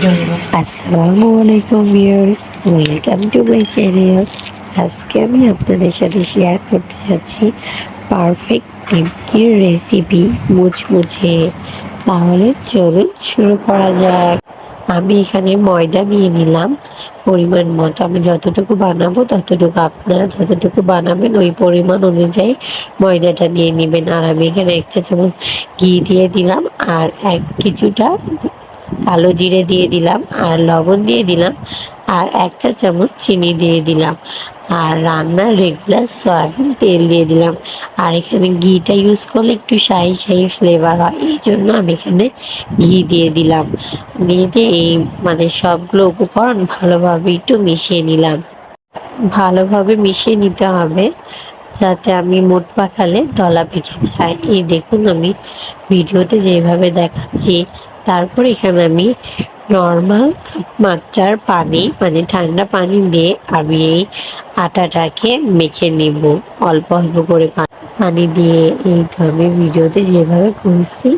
আসসালামু আলাইকুম viewers welcome to my channel আজকে আমি আপনাদের সাথে শেয়ার করতে মুচমুচে। তাহলে চলুন শুরু করা যাক। আমি এখানে ময়দা নিয়ে নিলাম। পরিমাণ মতো আমি যতটুকু বানাবো ততটুকু আপনারা যতটুকু বানাবেন ওই পরিমাণ অনুযায়ী ময়দাটা নিয়ে নেবেন। আর আমি এখানে এক চা চামচ ঘি দিয়ে দিলাম। আর এক কিছুটা কালো জিরে দিয়ে দিলাম আর লবণ দিয়ে দিলাম আর এক চা চামচ চিনি দিয়ে দিলাম আর রান্নার রেগুলার সয়াবিন তেল দিয়ে দিলাম। আর এখানে ঘিটা ইউজ করলে একটু শাহি শাহি ফ্লেভার হয়, এই জন্য আমি এখানে ঘি দিয়ে দিলাম। দিয়ে দিয়ে এই মানে সবগুলো উপকরণ ভালোভাবে একটু মিশিয়ে নিলাম। ভালোভাবে মিশিয়ে নিতে হবে যাতে আমি মোট পাকালে দলা পেকে যায়। এই দেখুন আমি ভিডিওতে যেভাবে দেখাচ্ছি তারপর এখানে আমি নর্মাল মাত্রার পানি মানে ঠান্ডা পানি দিয়ে আমি এই আটাটাকে মেখে নেব। অল্প অল্প করে পানি দিয়ে এই তো আমি ভিডিওতে যেভাবে করছি,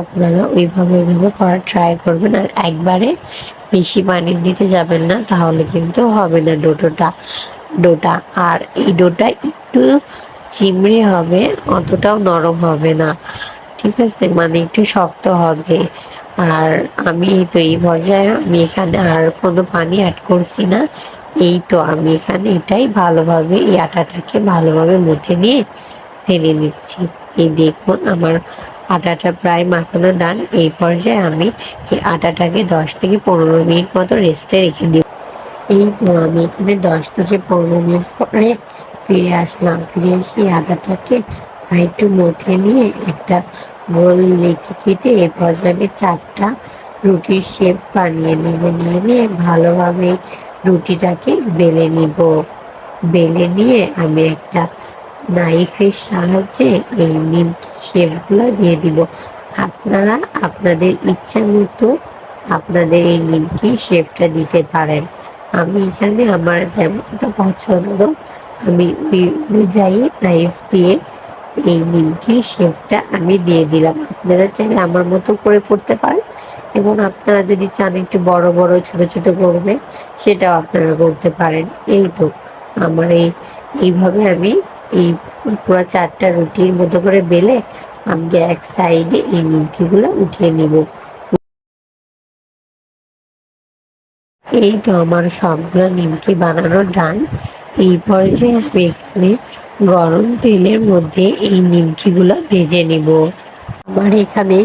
আপনারা ওইভাবে ওইভাবে করার ট্রাই করবেন। আর একবারে বেশি পানি দিতে যাবেন না, তাহলে কিন্তু হবে না ডোটোটা। ডোটা, আর এই ডোটা একটু চিমড়ে হবে, অতটাও নরম হবে না। ঠিক আছে মানে একটু শক্ত হবে। আর আমি তো এই পর্যায়ে আমি এখানে আর কোনো পানি অ্যাড করছি না। এই তো আমি এখানে এটাই ভালোভাবে এই আটাটাকে ভালোভাবে মুথে নিয়ে ছেড়ে নিচ্ছি। এই দেখুন আমার আটাটা প্রায় মাখানো ডান এই পর্যায়ে আমি এই আটাটাকে দশ থেকে পনেরো মিনিট মতো রেস্টে রেখে দিই এই তো আমি এখানে দশ থেকে পনেরো মিনিট পরে ফিরে আসলাম। ফিরে এসে আদাটাকে একটু মথে নিয়ে একটা গোল লেচি কেটে এ পর্যায়ে চারটা রুটির শেপ বানিয়ে নিব। নিয়ে নিয়ে ভালোভাবে রুটিটাকে বেলে নিব। বেলে নিয়ে আমি একটা নাইফের সাহায্যে এই নিমকি শেপগুলো দিয়ে দিব। আপনারা আপনাদের ইচ্ছা মতো আপনাদের এই নিমকি শেপটা দিতে পারেন। আমি এখানে আমার যেমনটা পছন্দ, আমি ওই অনুযায়ী নাইফ দিয়ে এই নিমকির শেফটা আমি দিয়ে দিলাম। আপনারা চাইলে আমার মতো করে করতে পারেন এবং আপনারা যদি চান একটু বড় বড়, ছোট ছোট করবে, সেটাও আপনারা করতে পারেন। এই তো আমার এই, এইভাবে আমি এই পুরো চারটা রুটির মতো করে বেলে আমি এক সাইডে এই নিমকিগুলো উঠিয়ে নিব। এই তো আমার সবগুলো নিমকি বানানো ডান এই পর্যায়ে আমি এখানে গরম তেলের মধ্যে এই নিমকিগুলো ভেজে নেব। আমার এখানে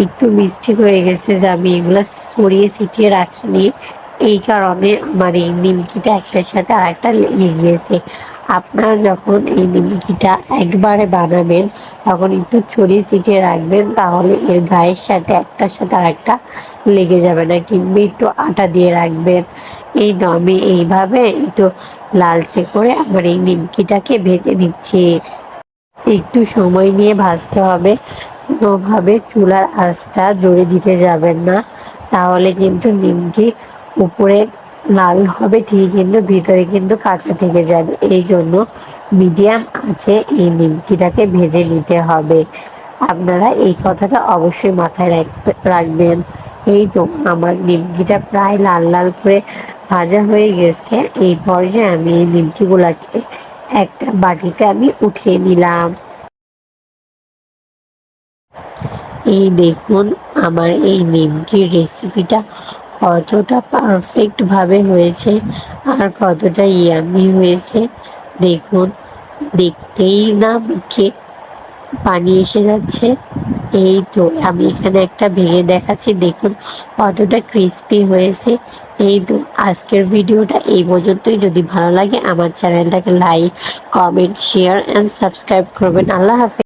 একটু মিষ্টি হয়ে গেছে যে আমি এগুলো সরিয়ে ছিটিয়ে রাখিনি। এই কারণে আমার এই নিমকিটা একটার সাথে আর একটা লেগে গিয়েছে। আপনারা যখন এই নিমকিটা একবারে বানাবেন, তখন একটু ছড়িয়ে ছিটিয়ে রাখবেন, তাহলে এর গায়ের সাথে একটার সাথে আর একটা লেগে যাবে না। কিংবা একটু আটা দিয়ে রাখবেন। এই দমে এইভাবে একটু লালচে করে আমার এই নিমকিটাকে ভেজে নিচ্ছি। একটু সময় নিয়ে ভাজতে হবে। কোনোভাবে চুলার আঁচটা জোরে দিতে যাবেন না। তাহলে কিন্তু নিমকি উপরে লাল হবে ঠিক কিন্তু ভিতরে কিন্তু কাঁচা থেকে যাবে। এই জন্য মিডিয়াম আছে এই নিমকিটাকে ভেজে নিতে হবে। আপনারা এই কথাটা অবশ্যই মাথায় রাখবেন। এই তো আমার নিমকিটা প্রায় লাল লাল করে ভাজা হয়ে গেছে। এই পর্যায়ে আমি এই নিমকিগুলাকে একটা বাটিতে আমি উঠিয়ে নিলাম। এই দেখুন, আমার এই নিমকির রেসিপিটা কতটা পারফেক্টভাবে হয়েছে আর কতটা ইয়ামি হয়েছে, দেখুন, দেখতেই না মুখে পানি এসে যাচ্ছে। এই তো, আমি এখানে একটা ভেঙে দেখাচ্ছি, দেখুন কতটা ক্রিস্পি হয়েছে। এই তো, আজকের ভিডিওটা এই পর্যন্তই। যদি ভালো লাগে, আমার চ্যানেলটাকে like comment share and subscribe করবেন। আল্লাহ হাফেজ।